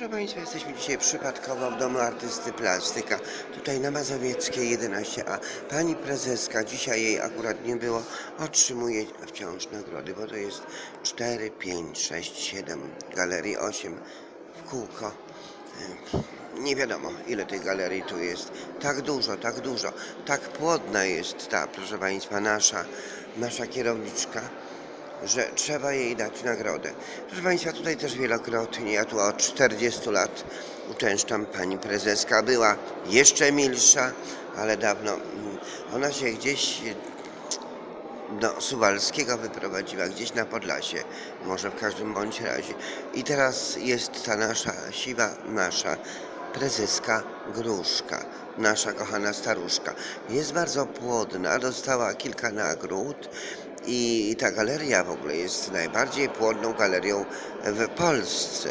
Proszę Państwa, jesteśmy dzisiaj przypadkowo w Domu Artysty Plastyka, tutaj na Mazowieckiej 11a. Pani prezeska, dzisiaj jej akurat nie było, otrzymuje wciąż nagrody, bo to jest 4, 5, 6, 7 galerii, 8 w kółko. Nie wiadomo, ile tej galerii tu jest. Tak dużo, tak dużo. Tak płodna jest ta, proszę Państwa, nasza, nasza kierowniczka że trzeba jej dać nagrodę. Proszę Państwa, tutaj też wielokrotnie, ja tu od 40 lat uczęszczam, pani prezeska była jeszcze milsza, ale dawno mm, ona się gdzieś do Suwalskiego wyprowadziła, gdzieś na Podlasie, może w każdym bądź razie. I teraz jest ta nasza siwa, nasza prezeska Gruszka, nasza kochana staruszka. Jest bardzo płodna, dostała kilka nagród i ta galeria w ogóle jest najbardziej płodną galerią w Polsce.